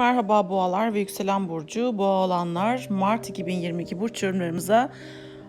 Merhaba boğalar ve yükselen burcu boğa olanlar Mart 2022 burç yorumlarımıza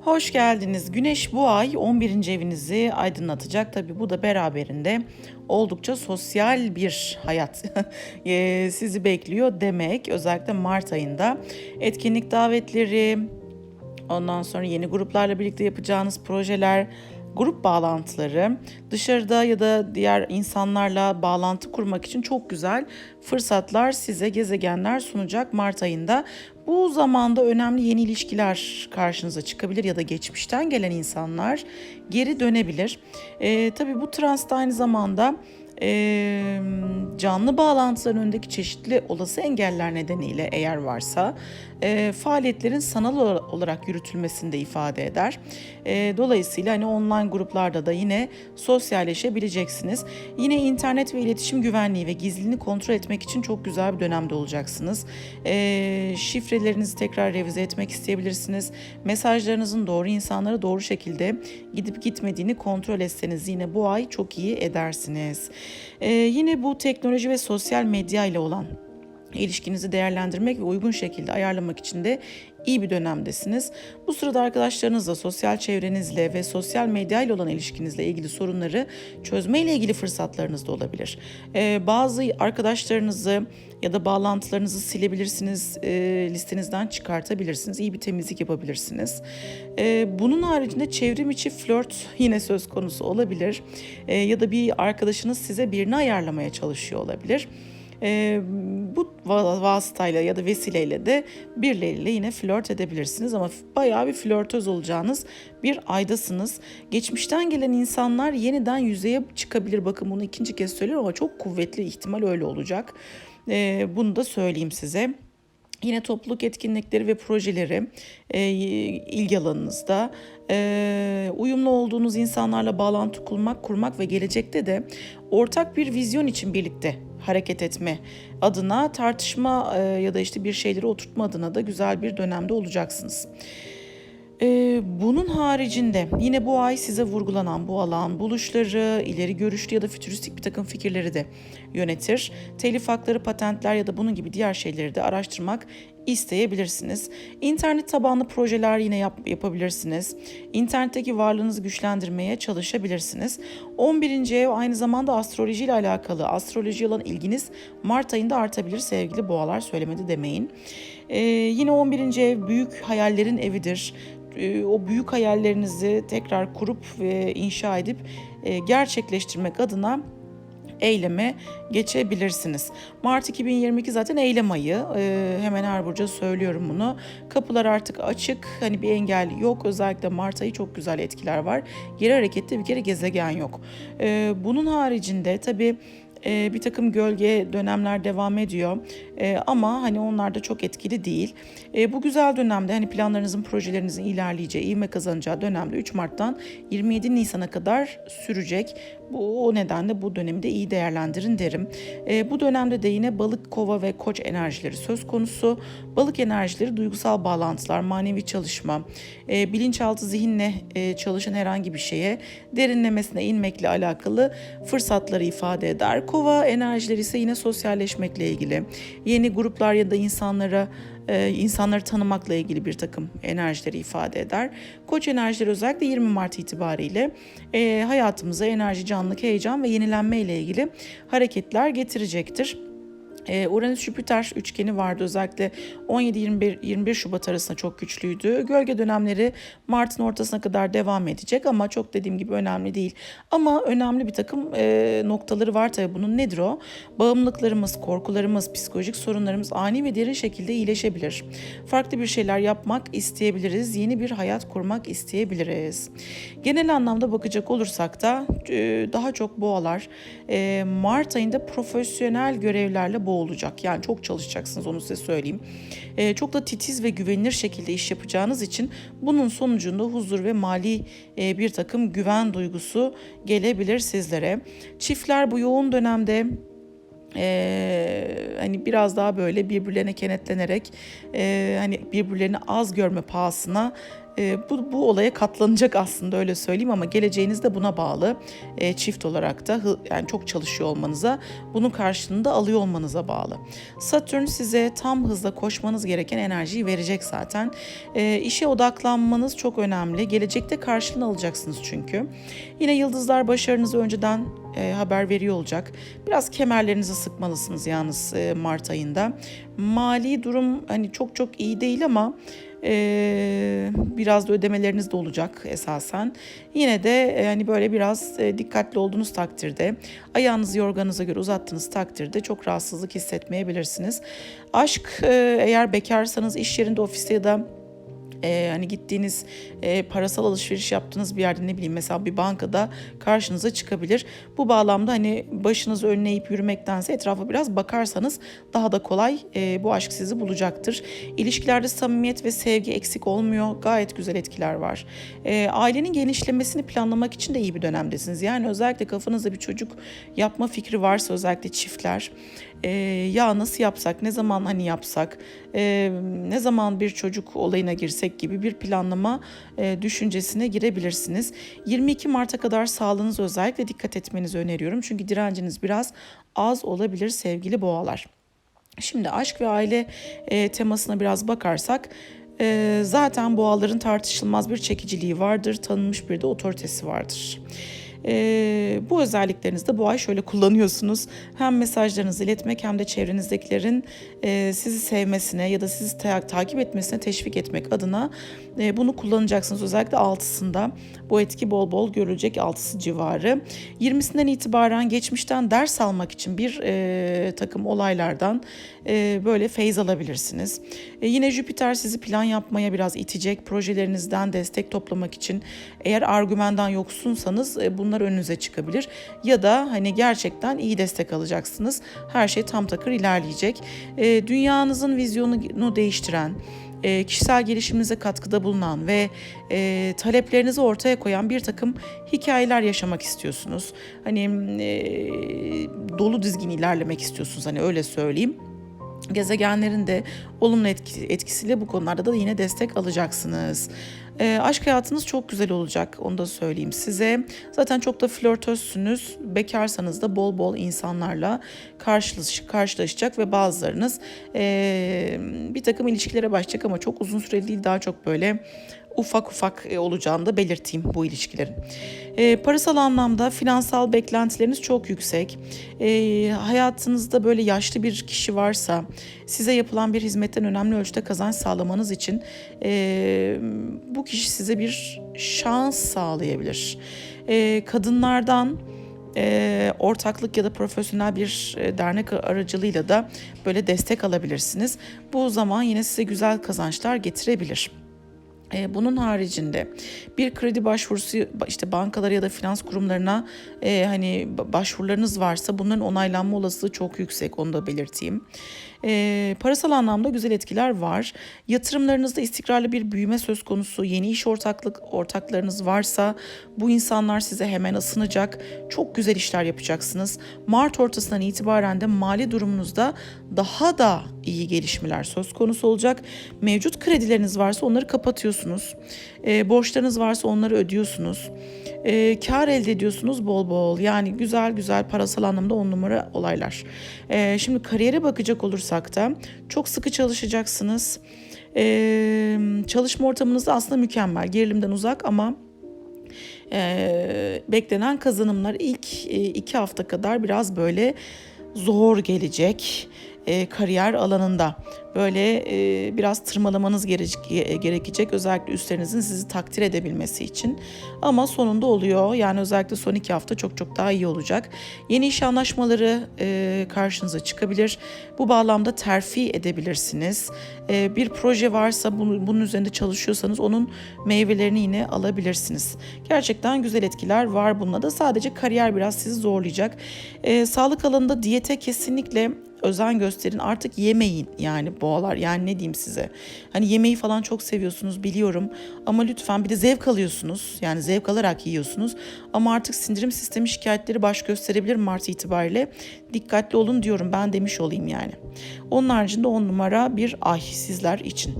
hoş geldiniz. Güneş bu ay 11. evinizi aydınlatacak. Tabi bu da beraberinde oldukça sosyal bir hayat e, sizi bekliyor demek. Özellikle Mart ayında etkinlik davetleri, ondan sonra yeni gruplarla birlikte yapacağınız projeler, grup bağlantıları, dışarıda ya da diğer insanlarla bağlantı kurmak için çok güzel fırsatlar size gezegenler sunacak Mart ayında. Bu zamanda önemli yeni ilişkiler karşınıza çıkabilir ya da geçmişten gelen insanlar geri dönebilir. Ee, tabii bu transta aynı zamanda e, canlı bağlantıların önündeki çeşitli olası engeller nedeniyle eğer varsa e, faaliyetlerin sanal olarak yürütülmesinde ifade eder. E, dolayısıyla hani online gruplarda da yine sosyalleşebileceksiniz. Yine internet ve iletişim güvenliği ve gizliliğini kontrol etmek için çok güzel bir dönemde olacaksınız. E, şifrelerinizi tekrar revize etmek isteyebilirsiniz. Mesajlarınızın doğru insanlara doğru şekilde gidip gitmediğini kontrol etseniz yine bu ay çok iyi edersiniz. E, yine bu teknoloji ve sosyal medya ile olan ilişkinizi değerlendirmek ve uygun şekilde ayarlamak için de iyi bir dönemdesiniz. Bu sırada arkadaşlarınızla, sosyal çevrenizle ve sosyal medya ile olan ilişkinizle ilgili sorunları çözme ilgili fırsatlarınız da olabilir. Ee, bazı arkadaşlarınızı ya da bağlantılarınızı silebilirsiniz, e, listenizden çıkartabilirsiniz, iyi bir temizlik yapabilirsiniz. E, bunun haricinde çevrim içi flört yine söz konusu olabilir. E, ya da bir arkadaşınız size birini ayarlamaya çalışıyor olabilir. E, bu vasıtayla ya da vesileyle de birileriyle yine flört edebilirsiniz ama bayağı bir flörtöz olacağınız bir aydasınız. Geçmişten gelen insanlar yeniden yüzeye çıkabilir. Bakın bunu ikinci kez söylüyorum ama çok kuvvetli ihtimal öyle olacak. E, bunu da söyleyeyim size. Yine topluluk etkinlikleri ve projeleri e, ilgi alanınızda e, uyumlu olduğunuz insanlarla bağlantı kurmak, kurmak ve gelecekte de ortak bir vizyon için birlikte hareket etme adına tartışma e, ya da işte bir şeyleri oturtma adına da güzel bir dönemde olacaksınız. Ee, bunun haricinde yine bu ay size vurgulanan bu alan buluşları, ileri görüşlü ya da fütüristik bir takım fikirleri de yönetir. Telif hakları, patentler ya da bunun gibi diğer şeyleri de araştırmak isteyebilirsiniz. İnternet tabanlı projeler yine yap, yapabilirsiniz. İnternetteki varlığınızı güçlendirmeye çalışabilirsiniz. 11. ev aynı zamanda astroloji ile alakalı. Astroloji olan ilginiz Mart ayında artabilir sevgili boğalar söylemedi demeyin. Ee, yine 11. ev büyük hayallerin evidir o büyük hayallerinizi tekrar kurup ve inşa edip e, gerçekleştirmek adına eyleme geçebilirsiniz. Mart 2022 zaten eylem ayı. Ee, hemen her burca söylüyorum bunu. Kapılar artık açık. Hani bir engel yok. Özellikle Mart ayı çok güzel etkiler var. Geri harekette bir kere gezegen yok. Ee, bunun haricinde tabii e, bir takım gölge dönemler devam ediyor. E, ama hani onlar da çok etkili değil. E, bu güzel dönemde hani planlarınızın, projelerinizin ilerleyeceği, ivme kazanacağı dönemde 3 Mart'tan 27 Nisan'a kadar sürecek. Bu o nedenle bu dönemi de iyi değerlendirin derim. E, bu dönemde de yine balık, kova ve koç enerjileri söz konusu. Balık enerjileri duygusal bağlantılar, manevi çalışma, e, bilinçaltı zihinle e, çalışan herhangi bir şeye derinlemesine inmekle alakalı fırsatları ifade eder. Kova enerjileri ise yine sosyalleşmekle ilgili. Yeni gruplar ya da insanlara e, insanları tanımakla ilgili bir takım enerjileri ifade eder. Koç enerjileri özellikle 20 Mart itibariyle e, hayatımıza enerji, canlılık, heyecan ve yenilenme ile ilgili hareketler getirecektir. Ee, Uranüs-Jüpiter üçgeni vardı özellikle 17-21 Şubat arasında çok güçlüydü. Gölge dönemleri Mart'ın ortasına kadar devam edecek ama çok dediğim gibi önemli değil. Ama önemli bir takım e, noktaları var tabii bunun nedir o? Bağımlılıklarımız, korkularımız, psikolojik sorunlarımız ani ve derin şekilde iyileşebilir. Farklı bir şeyler yapmak isteyebiliriz, yeni bir hayat kurmak isteyebiliriz. Genel anlamda bakacak olursak da e, daha çok boğalar e, Mart ayında profesyonel görevlerle boğulacak. Yani çok çalışacaksınız onu size söyleyeyim. E, çok da titiz ve güvenilir şekilde iş yapacağınız için bunun sonucunda huzur ve mali e, bir takım güven duygusu gelebilir sizlere. Çiftler bu yoğun dönemde ee, hani biraz daha böyle birbirlerine kenetlenerek e, hani birbirlerini az görme pahasına e, bu, bu olaya katlanacak aslında öyle söyleyeyim ama geleceğiniz de buna bağlı. E, çift olarak da yani çok çalışıyor olmanıza, bunun karşılığında alıyor olmanıza bağlı. Satürn size tam hızla koşmanız gereken enerjiyi verecek zaten. E, işe odaklanmanız çok önemli. Gelecekte karşılığını alacaksınız çünkü. Yine yıldızlar başarınızı önceden e, haber veriyor olacak. Biraz kemerlerinizi sıkmalısınız yalnız e, Mart ayında. Mali durum hani çok çok iyi değil ama e, biraz da ödemeleriniz de olacak esasen. Yine de e, hani böyle biraz e, dikkatli olduğunuz takdirde ayağınızı yorganınıza göre uzattığınız takdirde çok rahatsızlık hissetmeyebilirsiniz. Aşk e, eğer bekarsanız iş yerinde ofiste ya da e, hani gittiğiniz e, parasal alışveriş yaptığınız bir yerde ne bileyim mesela bir bankada karşınıza çıkabilir. Bu bağlamda hani başınızı önüne yürümektense etrafa biraz bakarsanız daha da kolay e, bu aşk sizi bulacaktır. İlişkilerde samimiyet ve sevgi eksik olmuyor. Gayet güzel etkiler var. E, ailenin genişlemesini planlamak için de iyi bir dönemdesiniz. Yani özellikle kafanızda bir çocuk yapma fikri varsa özellikle çiftler e, ya nasıl yapsak, ne zaman hani yapsak, e, ne zaman bir çocuk olayına girsek gibi bir planlama e, düşüncesine girebilirsiniz. 22 Mart'a kadar sağlığınıza özellikle dikkat etmenizi öneriyorum. Çünkü direnciniz biraz az olabilir sevgili boğalar. Şimdi aşk ve aile e, temasına biraz bakarsak e, zaten boğaların tartışılmaz bir çekiciliği vardır, tanınmış bir de otoritesi vardır. E, bu özelliklerinizde bu ay şöyle kullanıyorsunuz. Hem mesajlarınızı iletmek hem de çevrenizdekilerin e, sizi sevmesine ya da sizi ta- takip etmesine teşvik etmek adına e, bunu kullanacaksınız. Özellikle altısında bu etki bol bol görülecek altısı civarı. 20'sinden itibaren geçmişten ders almak için bir e, takım olaylardan e, böyle feyz alabilirsiniz. E, yine Jüpiter sizi plan yapmaya biraz itecek. Projelerinizden destek toplamak için eğer argümandan yoksunsanız e, bunlar önünüze çıkabilir. Ya da hani gerçekten iyi destek alacaksınız. Her şey tam takır ilerleyecek. E, dünyanızın vizyonunu değiştiren, e, kişisel gelişiminize katkıda bulunan ve e, taleplerinizi ortaya koyan bir takım hikayeler yaşamak istiyorsunuz. Hani e, dolu dizgin ilerlemek istiyorsunuz hani öyle söyleyeyim gezegenlerin de olumlu etki, etkisiyle bu konularda da yine destek alacaksınız. E, aşk hayatınız çok güzel olacak onu da söyleyeyim size. Zaten çok da flörtözsünüz. Bekarsanız da bol bol insanlarla karşılaş, karşılaşacak ve bazılarınız e, bir takım ilişkilere başlayacak ama çok uzun süreli değil daha çok böyle ufak ufak e, olacağını da belirteyim bu ilişkilerin. E, parasal anlamda finansal beklentileriniz çok yüksek. E, hayatınızda böyle yaşlı bir kişi varsa size yapılan bir hizmetten önemli ölçüde kazanç sağlamanız için e, bu kişi size bir şans sağlayabilir. E, kadınlardan e, ortaklık ya da profesyonel bir e, dernek aracılığıyla da böyle destek alabilirsiniz. Bu zaman yine size güzel kazançlar getirebilir. E, bunun haricinde bir kredi başvurusu işte bankalara ya da finans kurumlarına e, hani başvurularınız varsa bunların onaylanma olasılığı çok yüksek onu da belirteyim. E, parasal anlamda güzel etkiler var. Yatırımlarınızda istikrarlı bir büyüme söz konusu. Yeni iş ortaklık ortaklarınız varsa bu insanlar size hemen ısınacak. Çok güzel işler yapacaksınız. Mart ortasından itibaren de mali durumunuzda daha da iyi gelişmeler söz konusu olacak. Mevcut kredileriniz varsa onları kapatıyorsunuz. E, borçlarınız varsa onları ödüyorsunuz. E, kar elde ediyorsunuz bol bol. Yani güzel güzel parasal anlamda on numara olaylar. E, şimdi kariyere bakacak olursak da çok sıkı çalışacaksınız. E, çalışma ortamınız da aslında mükemmel. Gerilimden uzak ama e, beklenen kazanımlar ilk e, iki hafta kadar biraz böyle zor gelecek e, kariyer alanında böyle e, biraz tırmalamanız gerekecek. Özellikle üstlerinizin sizi takdir edebilmesi için. Ama sonunda oluyor. Yani özellikle son iki hafta çok çok daha iyi olacak. Yeni iş anlaşmaları e, karşınıza çıkabilir. Bu bağlamda terfi edebilirsiniz. E, bir proje varsa bunu, bunun üzerinde çalışıyorsanız onun meyvelerini yine alabilirsiniz. Gerçekten güzel etkiler var bununla da. Sadece kariyer biraz sizi zorlayacak. E, sağlık alanında diyete kesinlikle özen gösterin. Artık yemeyin yani boğalar. Yani ne diyeyim size. Hani yemeği falan çok seviyorsunuz biliyorum. Ama lütfen bir de zevk alıyorsunuz. Yani zevk alarak yiyorsunuz. Ama artık sindirim sistemi şikayetleri baş gösterebilir Mart itibariyle. Dikkatli olun diyorum ben demiş olayım yani. Onun haricinde 10 numara bir ay sizler için.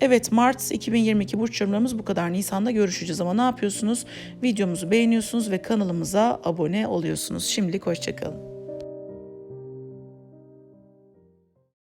Evet Mart 2022 burç yorumlarımız bu kadar. Nisan'da görüşeceğiz ama ne yapıyorsunuz? Videomuzu beğeniyorsunuz ve kanalımıza abone oluyorsunuz. Şimdilik hoşçakalın.